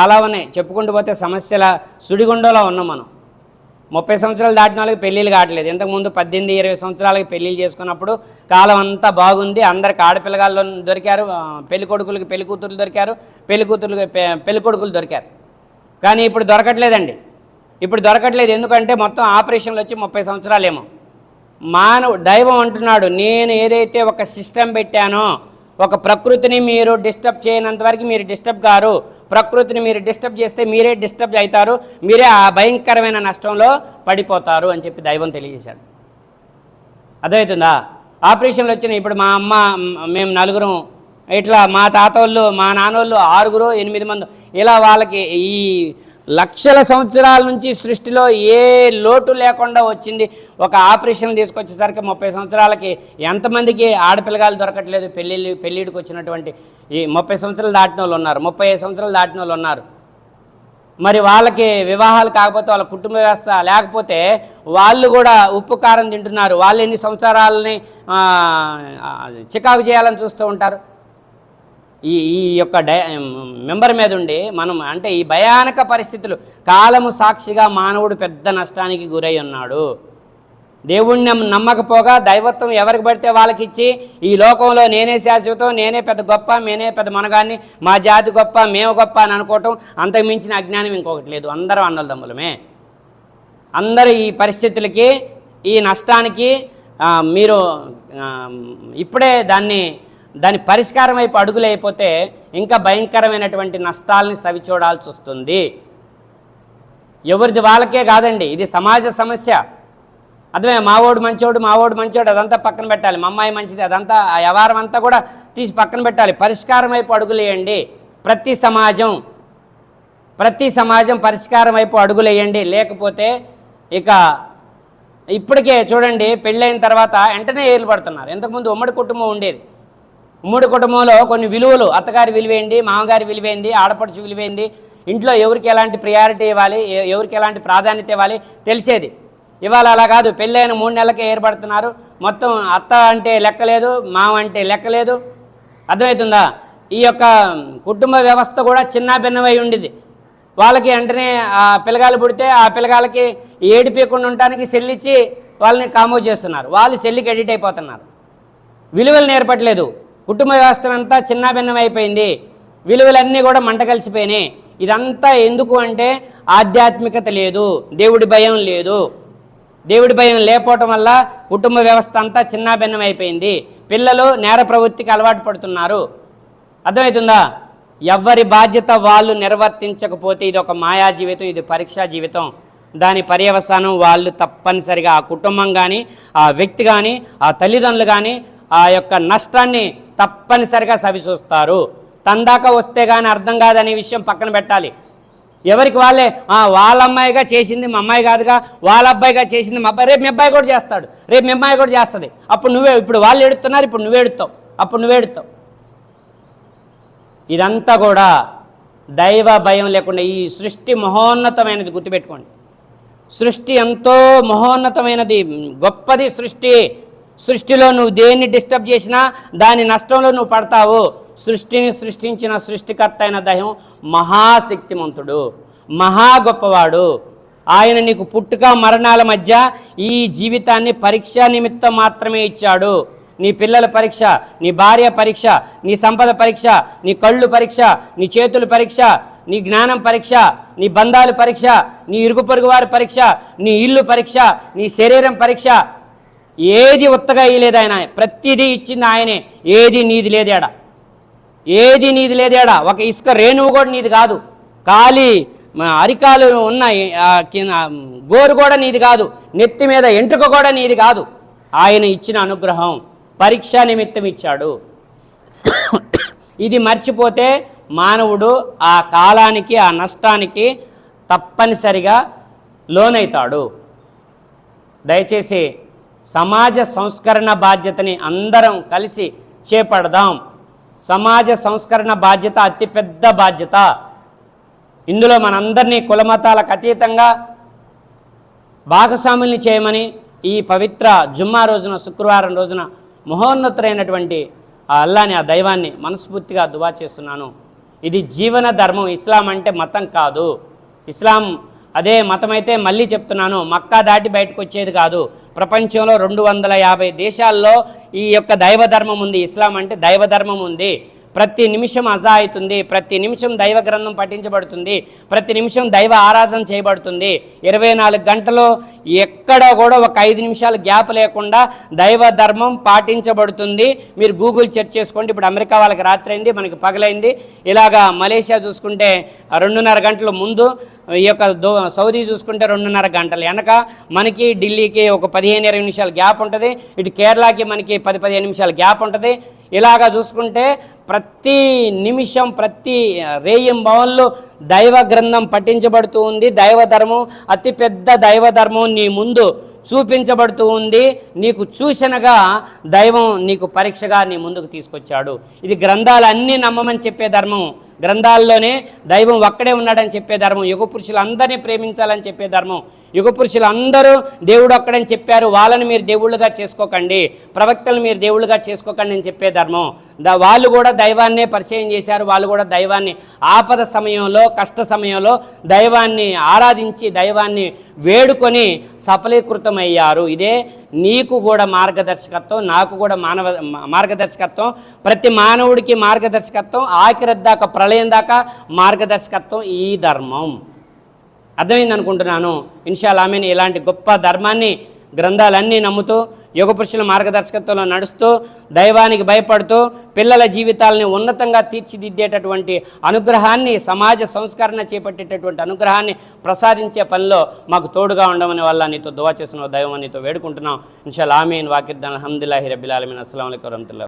చాలా ఉన్నాయి చెప్పుకుంటూ పోతే సమస్యల సుడిగుండంలో ఉన్నాం మనం. ముప్పై సంవత్సరాలు దాటిన వాళ్ళకి పెళ్ళిళ్ళు కావట్లేదు. ఇంతకుముందు పద్దెనిమిది ఇరవై సంవత్సరాలకి పెళ్ళిళ్ళు చేసుకున్నప్పుడు కాలం అంతా బాగుంది. అందరికి ఆడపిల్లగాళ్ళు దొరికారు. పెళ్ళి కొడుకులకి పెళ్ళి కూతుర్లు దొరికారు. పెళ్ళి కూతుర్లకి పె- పెళ్ళి కొడుకులు దొరికారు. కానీ ఇప్పుడు దొరకట్లేదండి. ఇప్పుడు దొరకట్లేదు. ఎందుకంటే మొత్తం ఆపరేషన్లు వచ్చి ముప్పై సంవత్సరాలేమో. మానవ దైవం అంటున్నాడు నేను ఏదైతే ఒక సిస్టమ్ పెట్టానో ఒక ప్రకృతిని మీరు డిస్టర్బ్ చేయనంత వరకు మీరు డిస్టర్బ్ కారు. ప్రకృతిని మీరు డిస్టర్బ్ చేస్తే మీరే డిస్టర్బ్ అవుతారు. మీరే ఆ భయంకరమైన నష్టంలో పడిపోతారు అని చెప్పి దైవం తెలియజేశాడు. అర్థమవుతుందా? ఆపరేషన్లు వచ్చినాయి. ఇప్పుడు మా అమ్మ మేము నలుగురం ఇట్లా మా తాతోళ్ళు మా నాన్నోళ్ళు ఆరుగురు ఎనిమిది మంది. ఇలా వాళ్ళకి ఈ లక్షల సంవత్సరాల నుంచి సృష్టిలో ఏ లోటు లేకుండా వచ్చింది. ఒక ఆపరేషన్ తీసుకొచ్చేసరికి ముప్పై సంవత్సరాలకి ఎంతమందికి ఆడపిల్లగాలు దొరకట్లేదు పెళ్ళిళ్ళు పెళ్ళిడికి వచ్చినటువంటి ఈ ముప్పై సంవత్సరాలు దాటిన వాళ్ళు ఉన్నారు. ముప్పై ఐదు సంవత్సరాలు దాటిన వాళ్ళు ఉన్నారు. మరి వాళ్ళకి వివాహాలు కాకపోతే వాళ్ళ కుటుంబ వ్యవస్థ లేకపోతే వాళ్ళు కూడా ఉప్పు కారం తింటున్నారు. వాళ్ళు ఎన్ని సంవత్సరాలని చికాకు చేయాలని చూస్తూ ఉంటారు. ఈ ఈ యొక్క డై మెంబర్ మీద ఉండి మనం అంటే ఈ భయానక పరిస్థితులు కాలము సాక్షిగా మానవుడు పెద్ద నష్టానికి గురై ఉన్నాడు. దేవుణ్ణి నమ్మకపోగా దైవత్వం ఎవరికి పడితే వాళ్ళకి ఇచ్చి ఈ లోకంలో నేనే శాశ్వతం నేనే పెద్ద గొప్ప నేనే పెద్ద మనగాన్ని మా జాతి గొప్ప మేము గొప్ప అని అనుకోవటం అంతకు మించిన అజ్ఞానం ఇంకొకటి లేదు. అందరూ అన్నదమ్ములమే అందరూ ఈ పరిస్థితులకి ఈ నష్టానికి మీరు ఇప్పుడే దాన్ని దాని పరిష్కారం వైపు అడుగులైపోతే ఇంకా భయంకరమైనటువంటి నష్టాలని సవిచూడాల్సి వస్తుంది. ఎవరిది వాళ్ళకే కాదండి ఇది సమాజ సమస్య. అర్థమే మావోడు మంచోడు మావోడు మంచోడు అదంతా పక్కన పెట్టాలి. మా అమ్మాయి మంచిది అదంతా ఆ వ్యవహారం అంతా కూడా తీసి పక్కన పెట్టాలి. పరిష్కారం వైపు అడుగులేయండి ప్రతి సమాజం ప్రతి సమాజం పరిష్కారం వైపు అడుగులేయండి లేకపోతే ఇక ఇప్పటికే చూడండి పెళ్ళైన తర్వాత వెంటనే ఏర్లు పడుతున్నారు. ఇంతకుముందు ఉమ్మడి కుటుంబం ఉండేది. ఉమ్మడి కుటుంబంలో కొన్ని విలువలు అత్తగారి విలువేంది మామగారి విలువేంది ఆడపడుచు విలువేంది ఇంట్లో ఎవరికి ఎలాంటి ప్రియారిటీ ఇవ్వాలి ఎవరికి ఎలాంటి ప్రాధాన్యత ఇవ్వాలి తెలిసేది. ఇవాళ అలా కాదు పెళ్ళైన మూడు నెలలకే ఏర్పడుతున్నారు. మొత్తం అత్త అంటే లెక్కలేదు మామ అంటే లెక్కలేదు. అర్థమవుతుందా? ఈ యొక్క కుటుంబ వ్యవస్థ కూడా చిన్న భిన్నమై ఉండేది. వాళ్ళకి వెంటనే ఆ పిల్లగాలు పుడితే ఆ పిల్లగాలకి ఏడిపీయకుండా ఉండటానికి సెల్లిచ్చి వాళ్ళని కామో చేస్తున్నారు. వాళ్ళు సెల్లికి ఎడిట్ అయిపోతున్నారు. విలువలు నేర్పట్లేదు. కుటుంబ వ్యవస్థ అంతా చిన్నాభిన్నమైపోయింది. విలువలన్నీ కూడా మంట కలిసిపోయినాయి. ఇదంతా ఎందుకు అంటే ఆధ్యాత్మికత లేదు దేవుడి భయం లేదు. దేవుడి భయం లేకపోవటం వల్ల కుటుంబ వ్యవస్థ అంతా చిన్నాభిన్నమైపోయింది. అయిపోయింది పిల్లలు నేర ప్రవృత్తికి అలవాటు పడుతున్నారు. అర్థమవుతుందా? ఎవరి బాధ్యత వాళ్ళు నిర్వర్తించకపోతే ఇది ఒక మాయా జీవితం ఇది పరీక్షా జీవితం. దాని పర్యవసానం వాళ్ళు తప్పనిసరిగా ఆ కుటుంబం కానీ ఆ వ్యక్తి కానీ ఆ తల్లిదండ్రులు కానీ ఆ యొక్క నష్టాన్ని తప్పనిసరిగా సవిచూస్తారు తందాక వస్తే కానీ అర్థం కాదనే విషయం పక్కన పెట్టాలి. ఎవరికి వాళ్ళే? వాళ్ళ అమ్మాయిగా చేసింది మా అమ్మాయి కాదుగా వాళ్ళ అబ్బాయిగా చేసింది మా అబ్బాయి. రేపు మీ అబ్బాయి కూడా చేస్తాడు. రేపు మీ అమ్మాయి కూడా చేస్తుంది. అప్పుడు నువ్వే ఇప్పుడు వాళ్ళు ఎడుతున్నారు ఇప్పుడు నువ్వు ఎడుతావు. అప్పుడు నువ్వు ఎడుతావు. ఇదంతా కూడా దైవ భయం లేకుండా ఈ సృష్టి మహోన్నతమైనది గుర్తుపెట్టుకోండి. సృష్టి ఎంతో మహోన్నతమైనది గొప్పది సృష్టి. సృష్టిలో నువ్వు దేన్ని డిస్టర్బ్ చేసినా దాని నష్టంలో నువ్వు పడతావు. సృష్టిని సృష్టించిన సృష్టికర్త అయిన దైవం మహాశక్తిమంతుడు మహా గొప్పవాడు ఆయన నీకు పుట్టుక మరణాల మధ్య ఈ జీవితాన్ని పరీక్ష నిమిత్తం మాత్రమే ఇచ్చాడు. నీ పిల్లల పరీక్ష నీ భార్య పరీక్ష నీ సంపద పరీక్ష నీ కళ్ళు పరీక్ష నీ చేతుల పరీక్ష నీ జ్ఞానం పరీక్ష నీ బంధాలు పరీక్ష నీ ఇరుగు పొరుగు వారి పరీక్ష నీ ఇల్లు పరీక్ష నీ శరీరం పరీక్ష ఏది ఉత్తగా ఇయ్యలేదు ఆయన. ప్రతిదీ ఇచ్చింది ఆయనే. ఏది నీది లేదేడ. ఏది నీది లేదేడా. ఒక ఇసుక రేణువు కూడా నీది కాదు. ఖాళీ అరికాలు ఉన్న గోరు కూడా నీది కాదు. నెత్తి మీద ఎంట్రుక కూడా నీది కాదు. ఆయన ఇచ్చిన అనుగ్రహం పరీక్ష నిమిత్తం ఇచ్చాడు. ఇది మర్చిపోతే మానవుడు ఆ కాలానికి ఆ నష్టానికి తప్పనిసరిగా లోనైతాడు. దయచేసి సమాజ సంస్కరణ బాధ్యతని అందరం కలిసి చేపడదాం. సమాజ సంస్కరణ బాధ్యత అతిపెద్ద బాధ్యత. ఇందులో మనందరినీ కులమతాలకు అతీతంగా భాగస్వాముల్ని చేయమని ఈ పవిత్ర జుమ్మా రోజున శుక్రవారం రోజున మహోన్నతులైనటువంటి ఆ అల్లాని ఆ దైవాన్ని మనస్ఫూర్తిగా దువా చేస్తున్నాను. ఇది జీవన ధర్మం. ఇస్లాం అంటే మతం కాదు. ఇస్లాం అదే మతం అయితే మళ్ళీ చెప్తున్నాను మక్కా దాటి బయటకు వచ్చేది కాదు. ప్రపంచంలో రెండు వందల యాభై దేశాల్లో ఈ యొక్క దైవ ధర్మం ఉంది ఇస్లాం అంటే దైవ ధర్మం ఉంది. ప్రతి నిమిషం అజా అవుతుంది ప్రతి నిమిషం దైవ గ్రంథం పఠించబడుతుంది ప్రతి నిమిషం దైవ ఆరాధన చేయబడుతుంది. ఇరవై నాలుగు గంటలు ఎక్కడ కూడా ఒక ఐదు నిమిషాలు గ్యాప్ లేకుండా దైవ ధర్మం పాటించబడుతుంది. మీరు గూగుల్ సెర్చ్ చేసుకోండి. ఇప్పుడు అమెరికా వాళ్ళకి రాత్రి అయింది మనకి పగలైంది. ఇలాగా మలేషియా చూసుకుంటే రెండున్నర గంటల ముందు ఈ యొక్క దో సౌదీ చూసుకుంటే రెండున్నర గంటలు. వెనక మనకి ఢిల్లీకి ఒక పదిహేను ఇరవై నిమిషాలు గ్యాప్ ఉంటుంది. ఇటు కేరళకి మనకి పది పదిహేను నిమిషాలు గ్యాప్ ఉంటుంది. ఇలాగా చూసుకుంటే ప్రతి నిమిషం ప్రతి రేయం భవన్లో దైవ గ్రంథం పఠించబడుతూ ఉంది. దైవ ధర్మం అతిపెద్ద దైవ ధర్మం నీ ముందు చూపించబడుతూ ఉంది. నీకు చూసినగా దైవం నీకు పరీక్షగా నీ ముందుకు తీసుకొచ్చాడు. ఇది గ్రంథాలన్నీ నమ్మమని చెప్పే ధర్మం. గ్రంథాల్లోనే దైవం ఒక్కడే ఉన్నాడని చెప్పే ధర్మం. యుగ పురుషులందరినీ ప్రేమించాలని చెప్పే ధర్మం. యుగ పురుషులందరూ దేవుడు ఒక్కడని చెప్పారు. వాళ్ళని మీరు దేవుళ్ళుగా చేసుకోకండి. ప్రవక్తలు మీరు దేవుళ్ళుగా చేసుకోకండి అని చెప్పే ధర్మం. వాళ్ళు కూడా దైవాన్నే పరిచయం చేశారు. వాళ్ళు కూడా దైవాన్ని ఆపద సమయంలో కష్ట సమయంలో దైవాన్ని ఆరాధించి దైవాన్ని వేడుకొని సఫలీకృతమయ్యారు. ఇదే నీకు కూడా మార్గదర్శకత్వం నాకు కూడా మానవ మార్గదర్శకత్వం ప్రతి మానవుడికి మార్గదర్శకత్వం ఆఖరి దాకా ప్రళయం దాకా మార్గదర్శకత్వం ఈ ధర్మం. అర్థమైంది అనుకుంటున్నాను ఇన్షాల్ ఆమెను. ఇలాంటి గొప్ప ధర్మాన్ని గ్రంథాలన్నీ నమ్ముతూ యుగ పురుషుల మార్గదర్శకత్వంలో నడుస్తూ దైవానికి భయపడుతూ పిల్లల జీవితాలని ఉన్నతంగా తీర్చిదిద్దేటటువంటి అనుగ్రహాన్ని సమాజ సంస్కరణ చేపట్టేటటువంటి అనుగ్రహాన్ని ప్రసాదించే పనిలో మాకు తోడుగా ఉండమని వల్ల నీతో దువా చేసిన దైవం నీతో వేడుకుంటున్నాం. ఇన్షాల్ ఆమీన్. వాకిద్దాన్ అహమ్దుల్లాహి రబిల్ ఆలమీన్. అస్సలం వరహతుల్లా